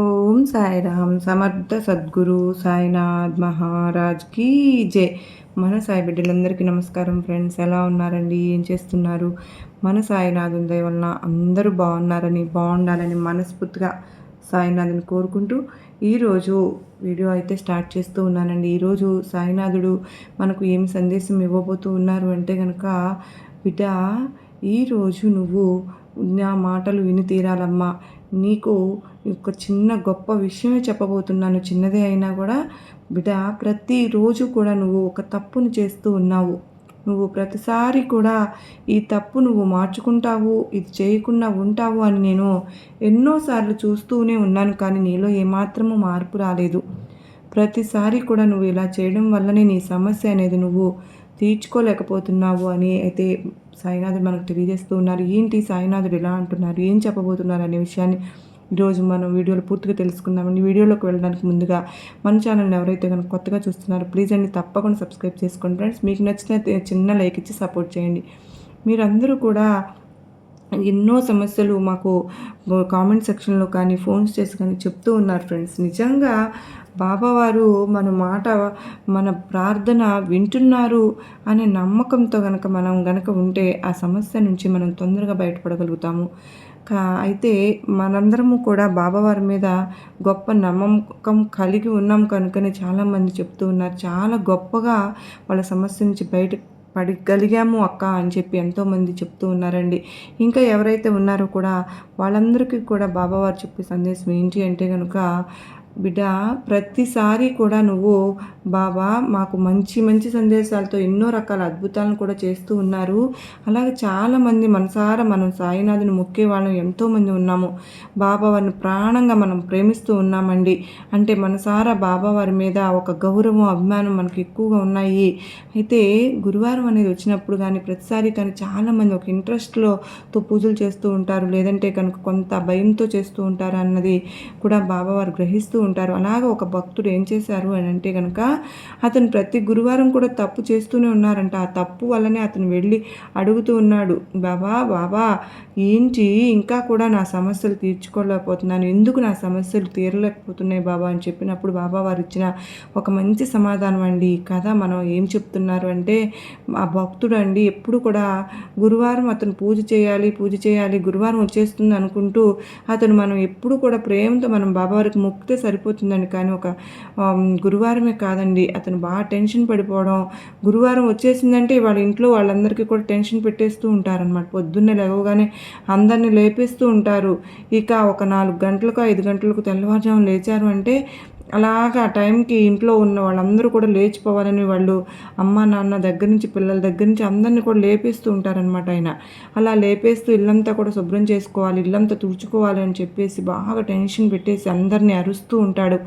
ఓం సాయిరామ్ సమర్థ సద్గురు సాయినాథ్ మహారాజ్ కీ జై. మన సాయి బిడ్డలందరికీ నమస్కారం ఫ్రెండ్స్ ఎలా ఉన్నారండి? ఏం చేస్తున్నారు? మన సాయినాథుని దయ వలన అందరూ బాగున్నారని బాగుండాలని మనస్ఫూర్తిగా సాయినాథుని కోరుకుంటూ ఈరోజు వీడియో అయితే స్టార్ట్ చేస్తూ ఉన్నానండి. ఈరోజు సాయినాథుడు మనకు ఏమి సందేశం ఇవ్వబోతూ ఉన్నారు అంటే కనుక బిడ్డ ఈరోజు నువ్వు నా మాటలు విని తీరాలమ్మా. నీకు ఒక చిన్న గొప్ప విషయమే చెప్పబోతున్నాను. చిన్నదే అయినా కూడా బిడ్డ ప్రతిరోజు కూడా నువ్వు ఒక తప్పును చేస్తూ ఉన్నావు. నువ్వు ప్రతిసారి కూడా ఈ తప్పు నువ్వు మార్చుకుంటావు ఇది చేయకుండా ఉంటావు అని నేను ఎన్నోసార్లు చూస్తూనే ఉన్నాను కానీ నీలో ఏమాత్రము మార్పు రాలేదు. ప్రతిసారి కూడా నువ్వు ఇలా చేయడం వల్లనే నీ సమస్య అనేది నువ్వు తీర్చుకోలేకపోతున్నావు అని అయితే సాయినాథుడు మనకు తెలియజేస్తూ ఉన్నారు. ఏంటి సాయినాథుడు ఎలా అంటున్నారు? ఏం చెప్పబోతున్నారు అనే విషయాన్ని ఈరోజు మనం వీడియోలో పూర్తిగా తెలుసుకుందామండి. వీడియోలోకి వెళ్ళడానికి ముందుగా మన ఛానల్ని ఎవరైతే కనుక కొత్తగా చూస్తున్నారో ప్లీజ్ అండి తప్పకుండా సబ్స్క్రైబ్ చేసుకోండి ఫ్రెండ్స్. మీకు నచ్చిన చిన్న లైక్ ఇచ్చి సపోర్ట్ చేయండి. మీరందరూ కూడా ఎన్నో సమస్యలు మాకు కామెంట్ సెక్షన్లో కానీ ఫోన్స్ చేసి కానీ చెప్తూ ఉన్నారు ఫ్రెండ్స్ నిజంగా బాబావారు మన మాట మన ప్రార్థన వింటున్నారు అనే నమ్మకంతో కనుక మనం గనక ఉంటే ఆ సమస్య నుంచి మనం తొందరగా బయటపడగలుగుతాము. కా అయితే మనందరము కూడా బాబావారి మీద గొప్ప నమ్మకం కలిగి ఉన్నాం కనుకనే చాలామంది చెప్తూ ఉన్నారు. చాలా గొప్పగా వాళ్ళ సమస్య నుంచి బయట పడగలిగాము అక్క అని చెప్పి ఎంతోమంది చెప్తూ ఉన్నారండి. ఇంకా ఎవరైతే ఉన్నారో కూడా వాళ్ళందరికీ కూడా బాబావారు చెప్పే సందేశం ఏంటి అంటే కనుక బిడ్డ ప్రతిసారి కూడా నువ్వు బాబా మాకు మంచి మంచి సందేశాలతో ఎన్నో రకాల అద్భుతాలను కూడా చేస్తూ ఉన్నారు. అలాగే చాలామంది మనసారా మనం సాయినాథుని మొక్కే వాళ్ళం ఎంతోమంది ఉన్నాము. బాబా వారిని ప్రాణంగా మనం ప్రేమిస్తూ ఉన్నామండి. అంటే మనసారా బాబా వారి మీద ఒక గౌరవం అభిమానం మనకు ఎక్కువగా ఉన్నాయి. అయితే గురువారం అనేది వచ్చినప్పుడు కానీ ప్రతిసారి కానీ చాలామంది ఒక ఇంట్రెస్ట్లోతో పూజలు చేస్తూ ఉంటారు. లేదంటే కనుక కొంత భయంతో చేస్తూ ఉంటారు అన్నది కూడా బాబావారు గ్రహిస్తూ ఉంటారు. అలాగ ఒక భక్తుడు ఏం చేశారు అని అంటే కనుక అతను ప్రతి గురువారం కూడా తప్పు చేస్తూనే ఉన్నారంట. ఆ తప్పు వల్లనే అతను వెళ్ళి అడుగుతూ ఉన్నాడు. బాబా బాబా ఏంటి? ఇంకా కూడా నా సమస్యలు తీర్చుకోలేకపోతున్నాను. ఎందుకు నా సమస్యలు తీరలేకపోతున్నాయి బాబా? అని చెప్పినప్పుడు బాబా వారు ఇచ్చిన ఒక మంచి సమాధానం అండి. కథ మనం ఏం చెప్తున్నారు అంటే ఆ భక్తుడు అండి ఎప్పుడు కూడా గురువారం అతను పూజ చేయాలి పూజ చేయాలి గురువారం వచ్చేస్తుంది అనుకుంటూ అతను మనం ఎప్పుడు కూడా ప్రేమతో మనం బాబావారికి మొక్కితే సరిపోతుందండి. కానీ ఒక గురువారమే కాదండి. అతను బాగా టెన్షన్ పడిపోవడం గురువారం వచ్చేసిందంటే వాళ్ళ ఇంట్లో వాళ్ళందరికీ కూడా టెన్షన్ పెట్టేస్తూ ఉంటారనమాట పొద్దున్నే లేవగానే అందరినీ లేపేస్తూ ఉంటారు. ఇక ఒక నాలుగు గంటలకు ఐదు గంటలకు తెల్లవారుజాము లేచారు అంటే అలాగా ఆ టైంకి ఇంట్లో ఉన్న వాళ్ళందరూ కూడా లేచిపోవాలని వాళ్ళు అమ్మ నాన్న దగ్గర నుంచి పిల్లల దగ్గర నుంచి అందరినీ కూడా లేపేస్తూ ఉంటారనమాట ఆయన. అలా లేపేస్తూ ఇల్లంతా కూడా శుభ్రం చేసుకోవాలి ఇల్లంతా తుడుచుకోవాలి అని చెప్పేసి బాగా టెన్షన్ పెట్టేసి అందరినీ అరుస్తూ ఉంటాడు.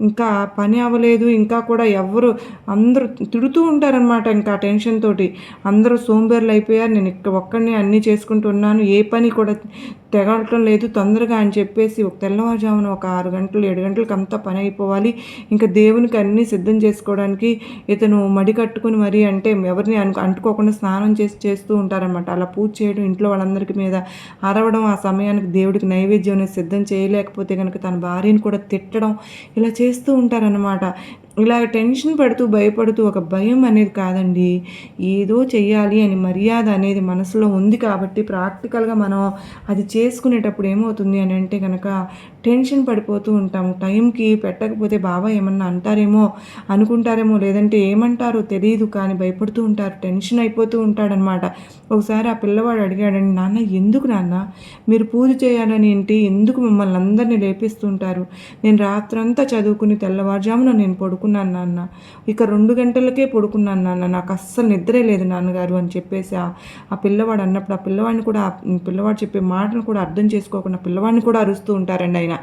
ఇంకా పని అవ్వలేదు ఇంకా కూడా ఎవరు అందరూ తిడుతూ ఉంటారనమాట ఇంకా టెన్షన్ తోటి. అందరూ సోంబేర్లు అయిపోయారు నేను ఇక్కడ ఒక్కడిని అన్నీ చేసుకుంటున్నాను ఏ పని కూడా తెగలటం లేదు తొందరగా అని చెప్పేసి ఒక తెల్లవారుజామున ఒక ఆరు గంటలు ఏడు గంటలకు అంతా పని అయిపోవాలి. ఇంకా దేవునికి అన్నీ సిద్ధం చేసుకోవడానికి ఇతను మడి కట్టుకుని మరీ అంటే ఎవరిని అను అంటుకోకుండా స్నానం చేసి చేస్తూ ఉంటారనమాట అలా పూజ చేయడం ఇంట్లో వాళ్ళందరికీ మీద అరవడం ఆ సమయానికి దేవుడికి నైవేద్యం అనేది సిద్ధం చేయలేకపోతే కనుక తన భార్యను కూడా తిట్టడం ఇలా చేస్తూ ఉంటారనమాట ఇలా టెన్షన్ పడుతూ భయపడుతూ ఒక భయం అనేది కాదండి. ఏదో చెయ్యాలి అని మర్యాద అనేది మనసులో ఉంది కాబట్టి ప్రాక్టికల్గా మనం అది చేసుకునేటప్పుడు ఏమవుతుంది అని అంటే కనుక టెన్షన్ పడిపోతూ ఉంటాము. టైంకి పెట్టకపోతే బాబా ఏమన్నా అంటారేమో అనుకుంటారేమో లేదంటే ఏమంటారో తెలియదు కానీ భయపడుతూ ఉంటారు టెన్షన్ అయిపోతూ ఉంటాడనమాట. ఒకసారి ఆ పిల్లవాడు అడిగాడండి నాన్న ఎందుకు నాన్న? మీరు పూజ చేయాలని ఏంటి? ఎందుకు మమ్మల్ని అందరినీ లేపిస్తుంటారు నేను రాత్రంతా చదువుకుని తెల్లవారుజామున నేను పడుకున్నాను నాన్న. ఇక రెండు గంటలకే పడుకున్నాను నాన్న. నాకు అస్సలు నిద్రే లేదు నాన్నగారు అని చెప్పేసి ఆ పిల్లవాడు అన్నప్పుడు ఆ పిల్లవాడిని కూడా పిల్లవాడు చెప్పే మాటను కూడా అర్థం చేసుకోకుండా పిల్లవాడిని కూడా అరుస్తూ ఉంటారండి ఆయన.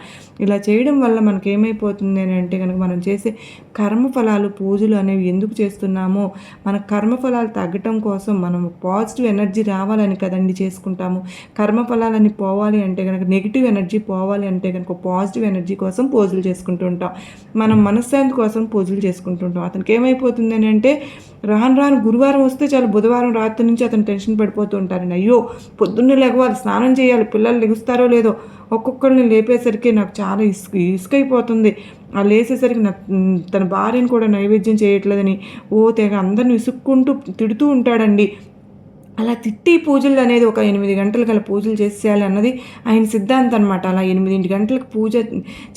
ఇలా చేయడం వల్ల మనకి ఏమైపోతుంది అని అంటే కనుక మనం చేసే కర్మఫలాలు పూజలు అనేవి ఎందుకు చేస్తున్నామో మన కర్మఫలాలు తగ్గటం కోసం మనం పాజిటివ్ ఎనర్జీ రావాలని కదండి చేసుకుంటాము. కర్మఫలాలని పోవాలి అంటే కనుక నెగిటివ్ ఎనర్జీ పోవాలి అంటే కనుక పాజిటివ్ ఎనర్జీ కోసం పూజలు చేసుకుంటూ ఉంటాం మనం మనశ్శాంతి కోసం పూజలు చేసుకుంటుంటాం. అతనికి ఏమైపోతుంది అని అంటే రాను రాను గురువారం వస్తే చాలు బుధవారం రాత్రి నుంచి అతను టెన్షన్ పడిపోతూ ఉంటారండి. అయ్యో పొద్దున్నే లెగవాలి స్నానం చేయాలి పిల్లలు లెగుస్తారో లేదో ఒక్కొక్కరిని లేపేసరికి నాకు చాలా ఇసుక ఇసుకైపోతుంది. ఆ లేసేసరికి నా తన భార్యను కూడా నైవేద్యం చేయట్లేదని ఓ తెగ అందరిని విసుక్కుంటూ తిడుతూ ఉంటాడండి. అలా తిట్టి పూజలు అనేది ఒక ఎనిమిది గంటలకు అలా పూజలు చేసేయాలి అన్నది ఆయన సిద్ధాంతం అనమాట అలా ఎనిమిదింటి గంటలకు పూజ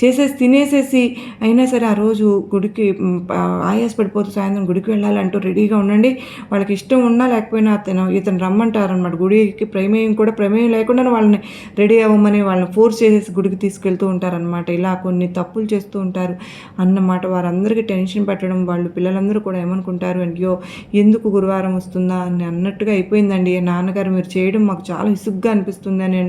చేసేసి తినేసేసి అయినా సరే ఆ రోజు గుడికి ఆయాస పడిపోతూ సాయంత్రం గుడికి వెళ్ళాలంటూ రెడీగా ఉండండి. వాళ్ళకి ఇష్టం ఉన్నా లేకపోయినా అతను ఇతను రమ్మంటారనమాట గుడికి ప్రమేయం కూడా ప్రమేయం లేకుండా వాళ్ళని రెడీ అవ్వమని వాళ్ళని ఫోర్స్ చేసేసి గుడికి తీసుకెళ్తూ ఉంటారనమాట ఇలా కొన్ని తప్పులు చేస్తూ ఉంటారు అన్నమాట. వారందరికీ టెన్షన్ పెట్టడం వాళ్ళు పిల్లలందరూ కూడా ఏమనుకుంటారు? అయ్యో ఎందుకు గురువారం వస్తుందా అని అన్నట్టుగా అయిపోయింది. అయిపోయిందండి నాన్నగారు మీరు చేయడం మాకు చాలా ఇసుగ్గా అనిపిస్తుంది అని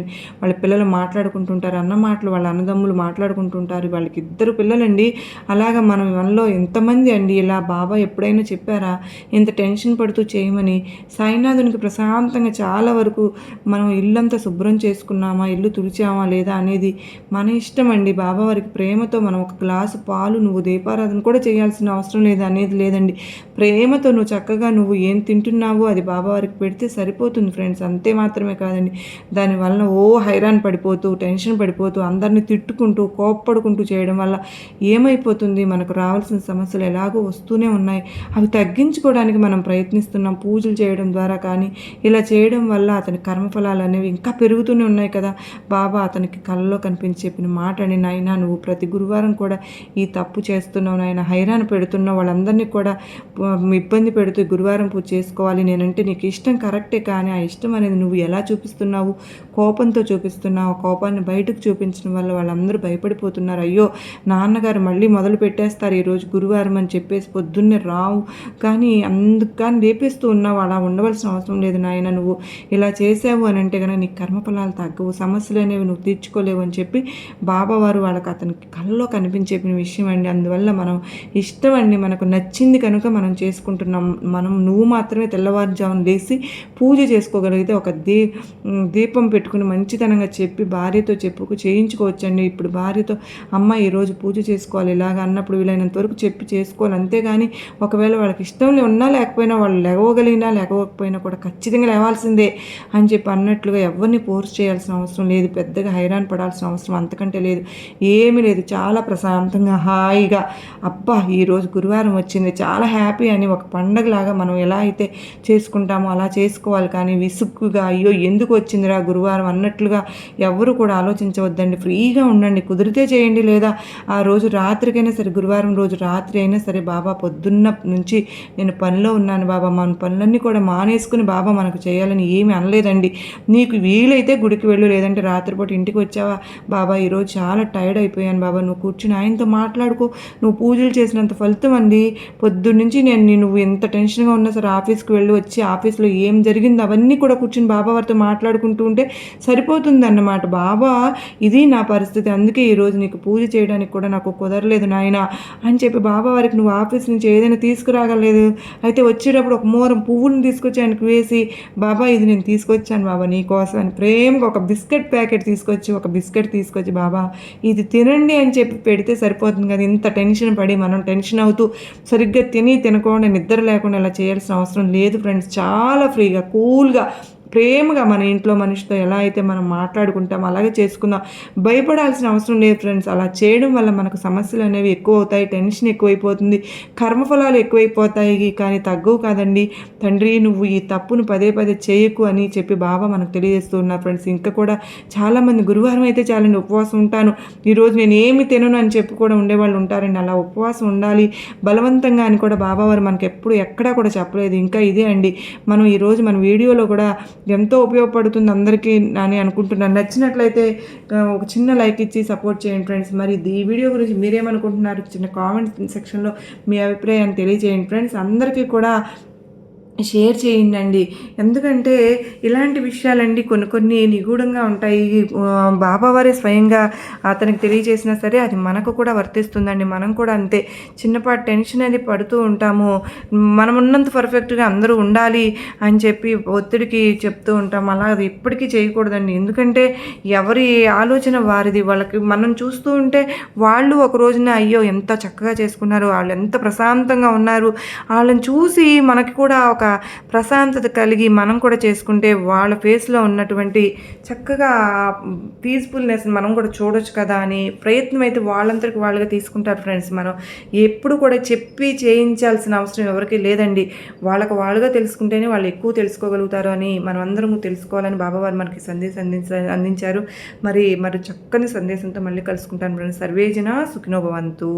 వాళ్ళ పిల్లలు మాట్లాడుకుంటుంటారు అన్న మాటలు వాళ్ళ అన్నదమ్ములు మాట్లాడుకుంటుంటారు. వాళ్ళకి ఇద్దరు పిల్లలండి. అలాగ మనం మనలో ఎంతమంది అండి? ఇలా బాబా ఎప్పుడైనా చెప్పారా? ఇంత టెన్షన్ పడుతూ చేయమని సాయినాథునికి ప్రశాంతంగా చాలా వరకు మనం ఇల్లంతా శుభ్రం చేసుకున్నామా? ఇల్లు తుడిచామా లేదా? అనేది మన ఇష్టం అండి. బాబా వారికి ప్రేమతో మనం ఒక గ్లాసు పాలు నువ్వు దీపారాధన కూడా చేయాల్సిన అవసరం లేదు అనేది లేదండి. ప్రేమతో నువ్వు చక్కగా నువ్వు ఏం తింటున్నావో అది బాబా వారికి పెడితే సరిపోతుంది ఫ్రెండ్స్. అంతే మాత్రమే కాదండి. దానివలన ఓ హైరాన్ పడిపోతూ టెన్షన్ పడిపోతూ అందరిని తిట్టుకుంటూ కోప్పడుకుంటూ చేయడం వల్ల ఏమైపోతుంది? మనకు రావాల్సిన సమస్యలు ఎలాగో వస్తూనే ఉన్నాయి. అవి తగ్గించుకోవడానికి మనం ప్రయత్నిస్తున్నాం. పూజలు చేయడం ద్వారా కానీ ఇలా చేయడం వల్ల అతని కర్మఫలాలు అనేవి ఇంకా పెరుగుతూనే ఉన్నాయి కదా. బాబా అతనికి కళ్ళలో కనిపించి చెప్పిన మాట అని నాయన నువ్వు ప్రతి గురువారం కూడా ఈ తప్పు చేస్తున్నావు. నాయన హైరాణ పెడుతున్నావు వాళ్ళందరినీ కూడా ఇబ్బంది పెడుతూ గురువారం పూజ చేసుకోవాలి. నేనంటే నీకు ఇష్టం కరెక్ట్ కరెక్టే కానీ ఆ ఇష్టం అనేది నువ్వు ఎలా చూపిస్తున్నావు? కోపంతో చూపిస్తున్నావు. కోపాన్ని బయటకు చూపించడం వల్ల వాళ్ళందరూ భయపడిపోతున్నారు. అయ్యో నాన్నగారు మళ్ళీ మొదలు పెట్టేస్తారు ఈరోజు గురువారం అని చెప్పేసి పొద్దున్నే రావు. కానీ అందుకు కానీ లేపేస్తూ ఉన్నావు. అలా ఉండవలసిన అవసరం లేదు నాయన. నువ్వు ఇలా చేసావు అని అంటే కనుక నీకు కర్మఫలాలు తగ్గవు. సమస్యలు అనేవి నువ్వు తీర్చుకోలేవు అని చెప్పి బాబావారు వాళ్ళకి అతనికి కళ్ళలో కనిపించే విషయం అండి. అందువల్ల మనం ఇష్టం అండి. మనకు నచ్చింది కనుక మనం చేసుకుంటున్నాం. మనం నువ్వు మాత్రమే తెల్లవారుజామున లేచి పూజ చేసుకోగలిగితే ఒక దీ దీపం పెట్టుకుని మంచితనంగా చెప్పి భార్యతో చెప్పుకు చేయించుకోవచ్చండి. ఇప్పుడు భార్యతో అమ్మ ఈరోజు పూజ చేసుకోవాలి ఇలాగ అన్నప్పుడు వీలైనంత వరకు చెప్పి చేసుకోవాలి. అంతేగాని ఒకవేళ వాళ్ళకి ఇష్టం ఉన్నా లేకపోయినా వాళ్ళు లేవగలిగినా లేకపోయినా కూడా ఖచ్చితంగా లేవాల్సిందే అని చెప్పి అన్నట్లుగా ఎవరిని ఫోర్స్ చేయాల్సిన అవసరం లేదు. పెద్దగా హైరాన్ పడాల్సిన అవసరం అంతకంటే లేదు. ఏమీ లేదు. చాలా ప్రశాంతంగా హాయిగా అబ్బా ఈరోజు గురువారం వచ్చింది. చాలా హ్యాపీ అని ఒక పండగలాగా మనం ఎలా అయితే చేసుకుంటామో అలా చేసుకుంటాం చేసుకోవాలి కానీ విసుక్కుగా అయ్యో ఎందుకు వచ్చిందిరా గురువారం? అన్నట్లుగా ఎవరు కూడా ఆలోచించవద్దండి. ఫ్రీగా ఉండండి. కుదిరితే చేయండి. లేదా ఆ రోజు రాత్రికైనా సరే గురువారం రోజు రాత్రి అయినా సరే బాబా పొద్దున్న నుంచి నేను పనిలో ఉన్నాను బాబా. మన పనులన్నీ కూడా మానేసుకుని బాబా మనకు చేయాలని ఏమి అనలేదండి. నీకు వీలైతే గుడికి వెళ్ళు. లేదంటే రాత్రిపూట ఇంటికి వచ్చావా? బాబా ఈరోజు చాలా టైర్డ్ అయిపోయాను బాబా. నువ్వు కూర్చుని ఆయనతో మాట్లాడుకో. నువ్వు పూజలు చేసినంత ఫలితం అండి. పొద్దున్నుంచి నేను నువ్వు ఎంత టెన్షన్గా ఉన్నా సరే ఆఫీస్కి వెళ్ళి. వచ్చి ఆఫీస్లో ఏం జరిగింది అవన్నీ కూడా కూర్చుని బాబా వారితో మాట్లాడుకుంటూ ఉంటే సరిపోతుంది అన్నమాట బాబా ఇది నా పరిస్థితి అందుకే ఈరోజు నీకు పూజ చేయడానికి కూడా నాకు కుదరలేదు నాయన అని చెప్పి బాబా వారికి నువ్వు ఆఫీస్ నుంచి ఏదైనా తీసుకురాగలేదు అయితే వచ్చేటప్పుడు ఒక మూరం పువ్వులను తీసుకొచ్చి ఆయనకు వేసి బాబా ఇది నేను తీసుకొచ్చాను బాబా నీ కోసం అని ప్రేమగా ఒక బిస్కెట్ ప్యాకెట్ తీసుకొచ్చి ఒక బిస్కెట్ తీసుకొచ్చి బాబా ఇది తినండి అని చెప్పి పెడితే సరిపోతుంది కదా ఇంత టెన్షన్ పడి మనం టెన్షన్ అవుతూ సరిగ్గా తిని తినకుండా నిద్ర లేకుండా ఇలా చేయాల్సిన అవసరం లేదు ఫ్రెండ్స్. చాలా ఫ్రీ హ్యాపీగా కూల్గా ప్రేమగా మన ఇంట్లో మనిషితో ఎలా అయితే మనం మాట్లాడుకుంటాం అలాగే చేసుకుందాం. భయపడాల్సిన అవసరం లేదు ఫ్రెండ్స్. అలా చేయడం వల్ల మనకు సమస్యలు అనేవి ఎక్కువ అవుతాయి టెన్షన్ ఎక్కువైపోతుంది కర్మఫలాలు ఎక్కువైపోతాయి కానీ తగ్గవు కాదండి. తండ్రి నువ్వు ఈ తప్పును పదే పదే చేయకు అని చెప్పి బాబా మనకు తెలియజేస్తూ ఉన్నారు ఫ్రెండ్స్. ఇంకా కూడా చాలామంది గురువారం అయితే చాలండి ఉపవాసం ఉంటాను. ఈరోజు నేను ఏమి తినను అని చెప్పి కూడా ఉండేవాళ్ళు ఉంటారండి. అలా ఉపవాసం ఉండాలి బలవంతంగా అని కూడా బాబావారు మనకు ఎప్పుడు ఎక్కడా కూడా చెప్పలేదు. ఇంకా ఇదే అండి. మనం ఈరోజు మన వీడియోలో కూడా ఎంతో ఉపయోగపడుతుంది అందరికీ అని అనుకుంటున్నాను. నచ్చినట్లయితే ఒక చిన్న లైక్ ఇచ్చి సపోర్ట్ చేయండి ఫ్రెండ్స్. మరి ఈ వీడియో గురించి మీరేమనుకుంటున్నారు? చిన్న కామెంట్ సెక్షన్లో మీ అభిప్రాయాన్ని తెలియజేయండి ఫ్రెండ్స్. అందరికీ కూడా షేర్ చేయండి ఎందుకంటే ఇలాంటి విషయాలండి కొన్ని కొన్ని నిగూఢంగా ఉంటాయి. బాబావారే స్వయంగా అతనికి తెలియజేసినా సరే అది మనకు కూడా వర్తిస్తుందండి. మనం కూడా అంతే. చిన్నపాటి టెన్షన్ అది పడుతూ ఉంటాము. మనం ఉన్నంత పర్ఫెక్ట్గా అందరూ ఉండాలి అని చెప్పి ఒత్తిడికి చెప్తూ ఉంటాం. అలా అది ఎప్పటికీ చేయకూడదండి. ఎందుకంటే ఎవరి ఆలోచన వారిది. వాళ్ళకి మనం చూస్తూ ఉంటే వాళ్ళు ఒక రోజున అయ్యో ఎంత చక్కగా చేసుకున్నారు. వాళ్ళు ఎంత ప్రశాంతంగా ఉన్నారు. వాళ్ళని చూసి మనకి కూడా ఒక ప్రశాంతత కలిగి మనం కూడా చేసుకుంటే వాళ్ళ ఫేస్లో ఉన్నటువంటి చక్కగా పీస్ఫుల్నెస్ మనం కూడా చూడొచ్చు కదా అని ప్రయత్నం అయితే వాళ్ళంతటికి వాళ్ళుగా తీసుకుంటారు ఫ్రెండ్స్ మనం. ఎప్పుడు కూడా చెప్పి చేయించాల్సిన అవసరం ఎవరికి లేదండి. వాళ్ళకు వాళ్ళుగా తెలుసుకుంటేనే వాళ్ళు ఎక్కువ తెలుసుకోగలుగుతారు అని మనం అందరం తెలుసుకోవాలని బాబావారు మనకి సందేశం అందించ అందించారు. మరి మరి చక్కని సందేశంతో మళ్ళీ కలుసుకుంటాను ఫ్రెండ్స్. సర్వేజన సుఖినోభవంతు